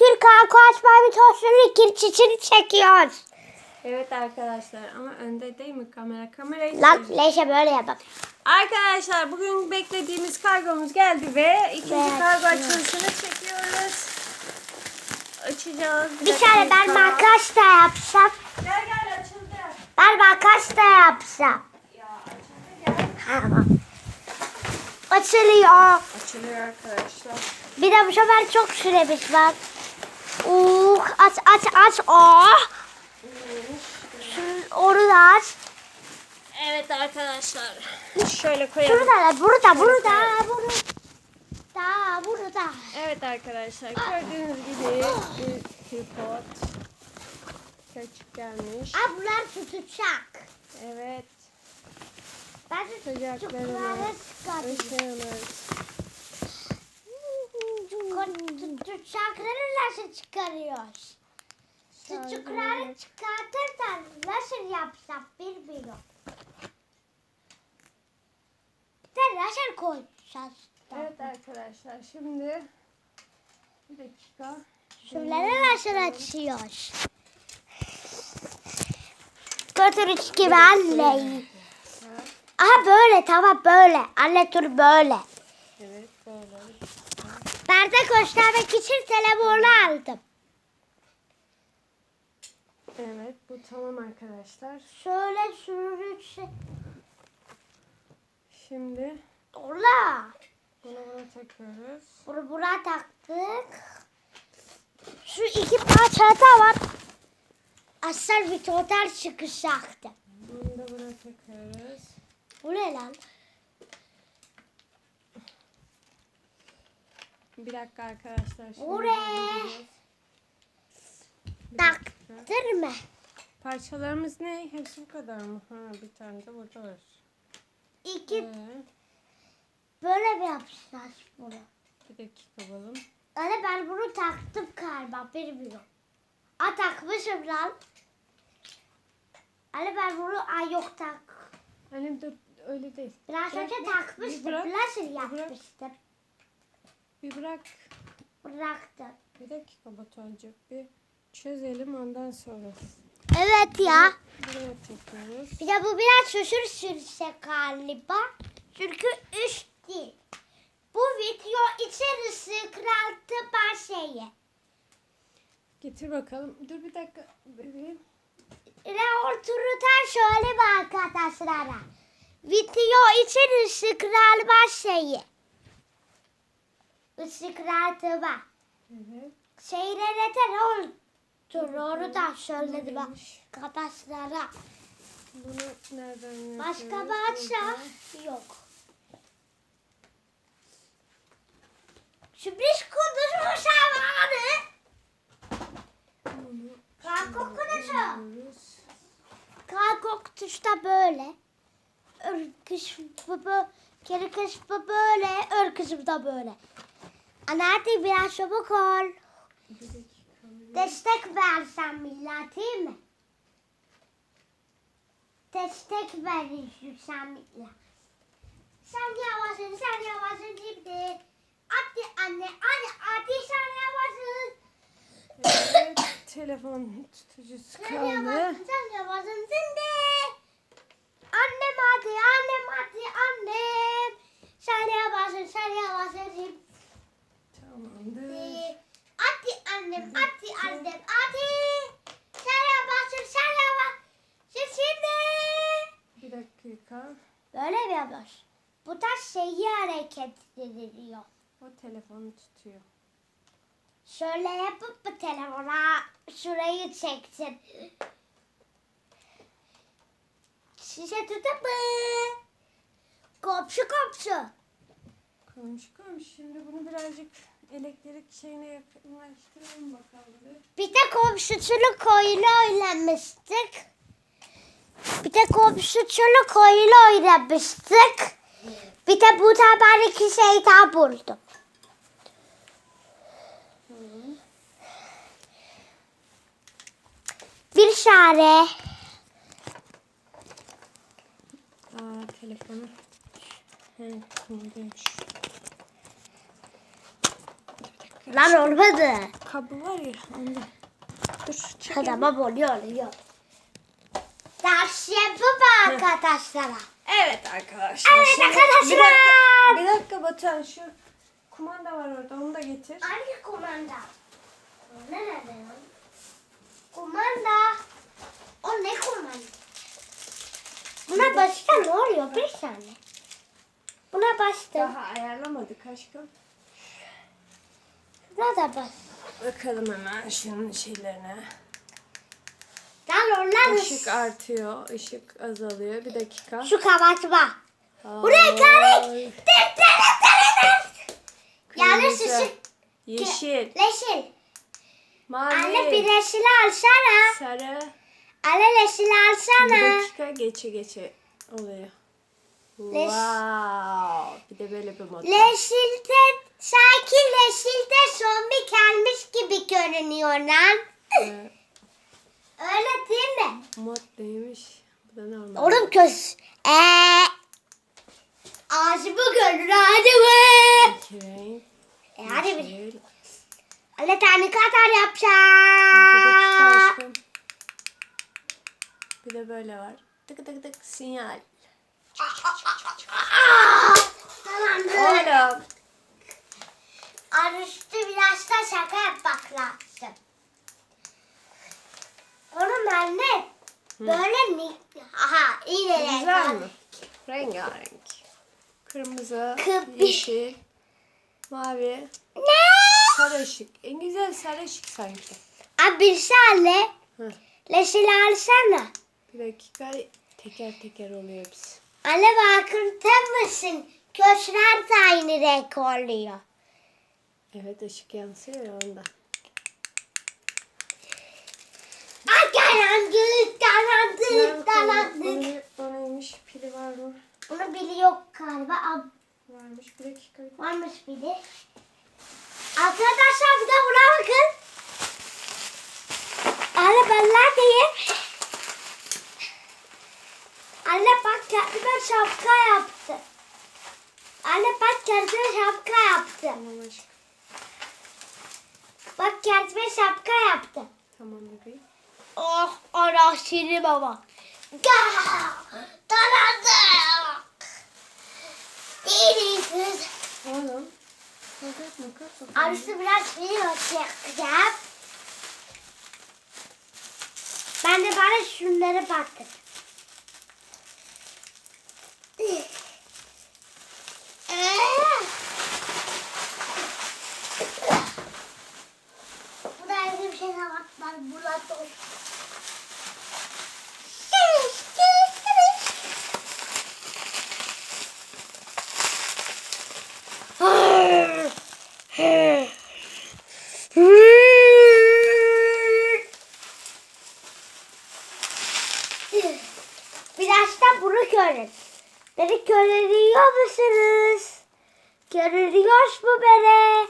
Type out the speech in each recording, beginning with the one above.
Türk Halkı Açma bir tosunun kirçisini çekiyoruz. Evet arkadaşlar ama önde değil mi kamera? Kamerayı Lan. Leşe böyle yapalım. Arkadaşlar bugün beklediğimiz kargomuz geldi ve ikinci Ve kargo açılışını çekiyoruz. Açacağız. Bir tane ben dakika. makas da yapsam. Gel gel açıldı. Ben makas da yapsam. Ya açıldı gel. Tamam. Açılıyor. Açılıyor arkadaşlar. Bir de bu sefer çok süremiz var. Uh, aç aç aç. Oh. Şu, aç. Evet arkadaşlar. Şöyle koyalım. Şurada da burada burada burada. Da burada. Evet arkadaşlar gördüğünüz gibi bir tripod. Kaçık gelmiş. Aa bunlar tutacak. Evet. Ben de Sıcaklarını tutacakları çıkartayım. ışığımız. Tutacakları nasıl çıkarıyoruz? Tutacakları çıkartırsan nasıl yapsam bilmiyorum. Sen nasıl koyacağız? Evet arkadaşlar şimdi bir dakika. Şunları nasıl açıyoruz? Götürüş gibi anneyi. Aha böyle tamam böyle. Anne dur böyle. De göstermek için telefonu aldım. Evet bu tamam arkadaşlar. Şöyle sürücü. Şimdi Ola. bunu buna takıyoruz. Bunu buna taktık. Şu iki parça da var. Asıl bir total çıkacaktı. Bunu da buna takıyoruz. Bu ne lan? Bir dakika arkadaşlar. Şimdi dakika. Taktırma. Parçalarımız ne? Hepsi bu kadar mı? Ha bir tane de burada var. İki Ee, böyle mi yapacağız bunu? bir dakika bakalım. Anne ben bunu taktım galiba bilmiyorum. Aa takmışım lan. Anne ben bunu ay yok tak. Annem dur öyle değil. Biraz önce takmıştım. bırak, Nasıl bir bırak. Bir bırak. Bıraktım. Bir dakika Batuhan'cığım. Bir çözelim ondan sonra. Evet ya. Buraya takıyoruz. Bir de bu biraz şuşur sürse galiba. Çünkü üç değil. Bu video içerisi kraltı başlayı. Getir bakalım. Dur bir dakika bebeğim. Ve oturutan şöyle bir arkadaşlara. Video için ışıklar başlayı. Evet. Şeylere ne Onu da söyledi bak arkadaşlara. Bunu nereden? Başka bir Burada. yok. Sürpriz zamanı. Bunu Kalkok yapıyoruz. Kalkok tuşta böyle. Örküş bu bu. Geri kısmı böyle. Ör kısmı da böyle. Hadi biraz çabuk ol. Destek versen millet değil mi? Destek verirsen millet. Sen yavaşsın, sen yavaşsın şimdi. Hadi anne, hadi, hadi sen yavaşsın. Evet. Telefon tutucusu Sen kaldı. yavaşsın, sen yavaşsın şimdi. Annem hadi, annem hadi, annem. Sen yavaşsın, sen yavaşsın şimdi. Tamamdır. Hadi annem, hadi annem, yavaşsın, sen yavaşsın şimdi. Bir dakika. Böyle mi yapar? Bu da şeyi hareket ediliyor. O telefonu tutuyor. Şöyle yapıp bu telefona şurayı çeksin. Şişe tutup mı? Komşu komşu. Komşu komşu. Şimdi bunu birazcık elektrik şeyine yakınlaştıralım bakalım. bir. De komşuculuk oyunu oynamıştık. Bir de komşuculuk oyunu oynamıştık. Bir de bu da ben iki şey daha buldum. Bir şare. Aa telefonu. He, tamam demiş. Bir dakika. Lan olmadı. Kabı var ya onda. Dur çek. Tamam oluyor oluyor. Ders yapıp arkadaşlara. Evet arkadaşlar. Evet Şimdi arkadaşlar. Bir dakika, bir dakika Batuhan şu kumanda var orada onu da getir. Hangi kumanda? Nerede lan? Kumanda. O ne kumanda? Buna başka ne oluyor bir saniye? Buna bastım. Daha ayarlamadık aşkım. Buna da bas. Bakalım hemen şunun şeylerine. Lan onlar Işık artıyor, ışık azalıyor. Bir dakika. şu kapatma. Ay. Buraya tık. Yanlış Kırmızı, ışık. Yeşil, Leşil. mavi, Anne bir leşil alsana. sarı. Anne leşil Bir alsana. dakika geçe geçe oluyor. Leş- Wow. Bir de böyle bir mod. var. Leşilde sanki leşilde zombi gelmiş gibi görünüyor lan. Ee, Öyle değil mi? mod neymiş? Bu da normal. Oğlum köz. Eee. Ağzımı görür hadi be. İki. E hadi bir. yeşil. Anne tane kadar Bir yapacağım. aşkım. Bir de böyle var. Tık tık tık sinyal. Tamamdır. Oğlum. Arıştı biraz da şaka yapmak lazım. Oğlum anne. Böyle mi? Aha iyi de Güzel mi? Rengarenk. Kırmızı, Kıp- yeşil, mavi, Ne? sarı ışık. En güzel sarı ışık sanki. Abi bir saniye. Hı. Leşil alsana. Bir dakika teker teker oluyor hepsi. Anne farkında mısın? Köşkler de aynı renk oluyor. Evet ışık yansıyor ya ondan. Ay karanlık, karanlık, karanlık. O, o neymiş? Pili var mı? Bunu biliyor galiba. Ab, Varmış. Bir dakika. varmış biri. Arkadaşlar bir de buna bakın. Anne ben neredeyim? Anne bak kendime şapka yaptı. Anne bak kendime şapka yaptı. Tamam aşkım. Bak kendime şapka yaptı. Tamam bebeğim. Oh ana Şirin baba. Gah! Tanıdık. Değil kız. Oğlum. Makas makas. Arısı biraz video çekeceğim. Ben de bana şunları baktım. Bu da evde bir şey var. Bulat olsun. Biraz da bunu görün. Beni görüyor musunuz? Görüyoruz mu beni?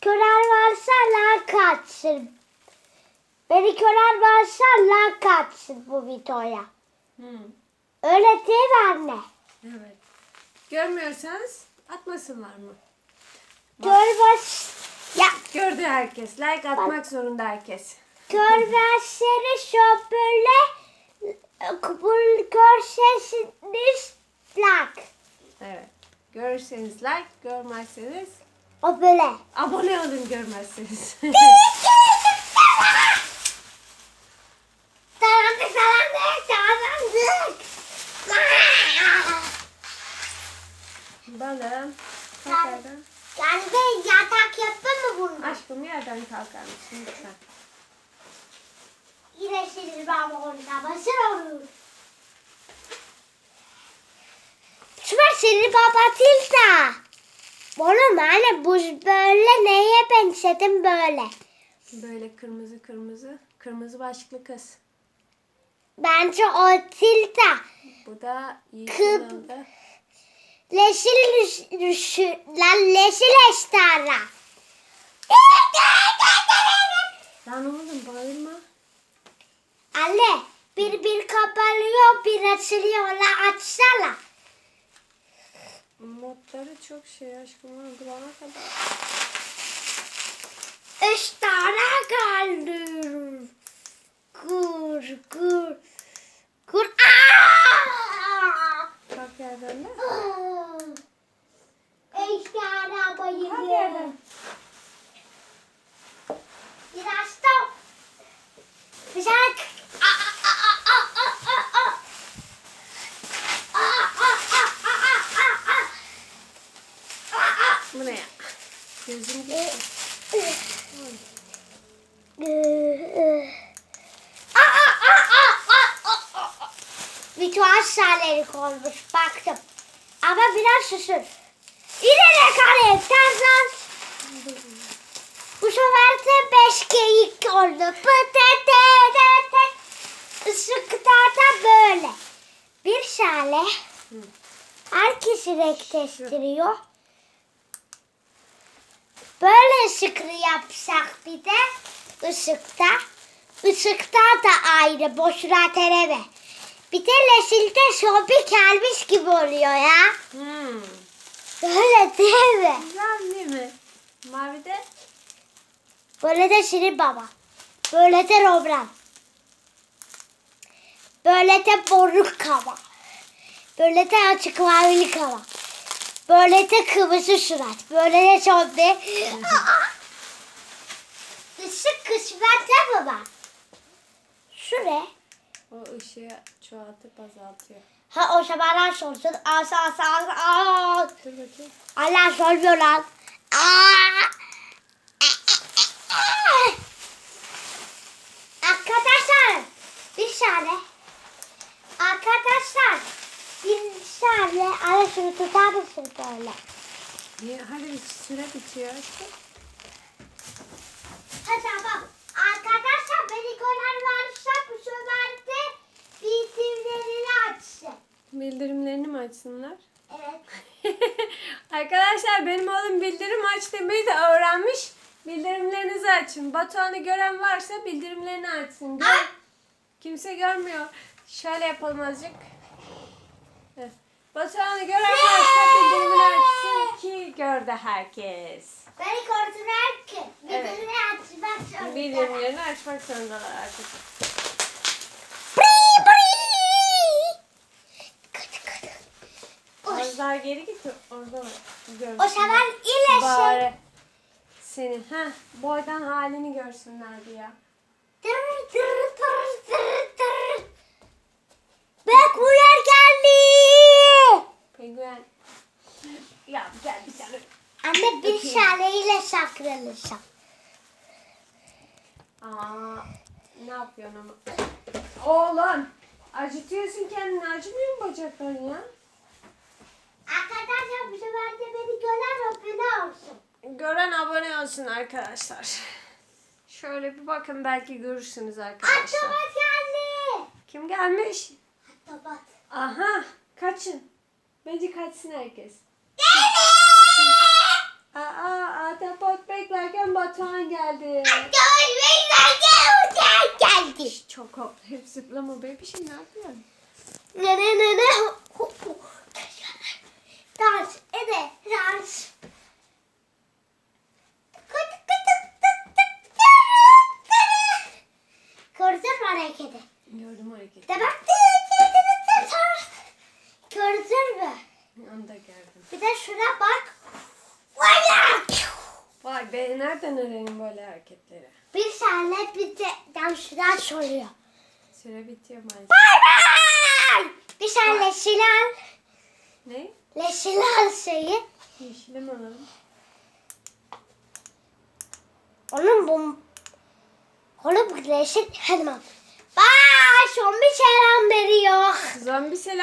Gören varsa like atsın. Beni gören varsa like atsın bu videoya. Hı. Öyle değil mi anne? Evet. Görmüyorsanız atmasınlar mı? Görmez... Ya Gördü herkes. Like atmak zorunda herkes. görmezseniz şöyle bu görseniz like. Evet. Görürseniz like, görmezseniz O böyle. abone olun görmezseniz. Tarandık tarandık tarandık. Balım. Tekrardan. Yani de yatak yapma Aşkım yerden kalkar mısın lütfen? Yine sinir bağlı orada. Basır olur. Süper değil de. Oğlum anne bu böyle neye benzedim böyle? Böyle kırmızı kırmızı. Kırmızı başlıklı kız. Bence o de. Bu da yeşil Kıp-. Leşil lan leşil eştara. Lan oğlum bağırma. Anne bir bir kapanıyor bir açılıyor la açsana. Modları çok şey aşkım onu bulana kadar. Üç tane kaldı. Kur, kur, kur. Aa! Kalk yerden de. Üç tane Kalk bayıldı. yerden. Biraz da. Güzel. Aa, aa, aa, aa, aa, aa. Aa, aa, aa, aa, aa, aa. Aa, aa. Bu ne ya? Gözüm gitti. Ritüel şerleri konmuş baktım. Ama biraz susun. İleri kare tezler. Beş geyik oldu. Pıtıtıtıtıt. Işıkta da böyle. Bir şale herkesi renkleştiriyor. Böyle ışıklı yapsak bir de ışıkta. Işıkta da ayrı boşuna tereme. Bir de leşilde şobi gelmiş gibi oluyor ya. Hmm. Böyle değil mi? Güzel değil mi? Mavi de. Böyle de Şirin Baba. Böyle de Robran. Böyle de boruk kava. Böyle de açık mavili kava. Böyle de kırmızı surat. Böyle de şombi. Işık kısmet de baba. Şuraya. O ışığı çoğaltıp azaltıyor. Ha o zamanlar sorsun. Asa asa asa. asa. Dur bakayım. Allah sormuyor lan. Aa! Arkadaşlar bir saniye. Arkadaşlar bir saniye. Ara şunu tutar mısın böyle? Niye? Hadi bir süre bitiyor işte. Ha tamam. Arkadaşlar beni gören varsa bu sefer de bildirimlerini açsın. Bildirimlerini mi açsınlar? Evet. Arkadaşlar benim oğlum bildirim aç demeyi de öğrenmiş. Bildirimlerinizi açın. Batuhan'ı gören varsa bildirimlerini açsın. Gör-! Kimse görmüyor. Şöyle yapalım azıcık. Heh. Batuhan'ı gören varsa bildirimini açsın ki gördü herkes. Beni gördüler ki Evet. açmak zorunda. Bildirimlerini açmak zorundalar artık. Bri, bri. Kıt, kıt. Oy. Az daha geri git. Orada görsünler. O zaman iyileşin. Bari seni. Heh, boydan halini görsünler diye. Tır, tır, tır, tır, tır. Bak uyar geldi. Penguen. Ya gel bir tane. Anne bir Öpeyim. şaleyle saklanacağım. Aa, ne yapıyorsun ama? Oğlum, acıtıyorsun kendini. Acımıyor mu bacakların ya? Arkadaşlar bu sefer de beni gören abone olsun. Gören abone olsun arkadaşlar. Şöyle bir bakın belki görürsünüz arkadaşlar. Atabat geldi. Kim gelmiş? Atabat. Aha, kaçın. Bence kaçsın herkes. Aa, Atapot beklerken Batuhan geldi. geldi. Şş, Çok hoplayıp zıplama be bir şey ne yapıyorsun? Ne ne ne ne. Dans ede dans. Gördüm hareketi. Demek Gördün mü? Onu da gördüm. Bir de şuna bak. Vay be nereden öğrenin böyle hareketleri? Bir saniye bir de dansçılar soruyor. Süre bitiyor maalesef. Bay bay! Bir saniye Şilal. Ne? Leşilal şeyi. Yeşile mi alalım? Onun bu... Onun bu leşil... Hadi Son bir selam veriyor. Zombi selam.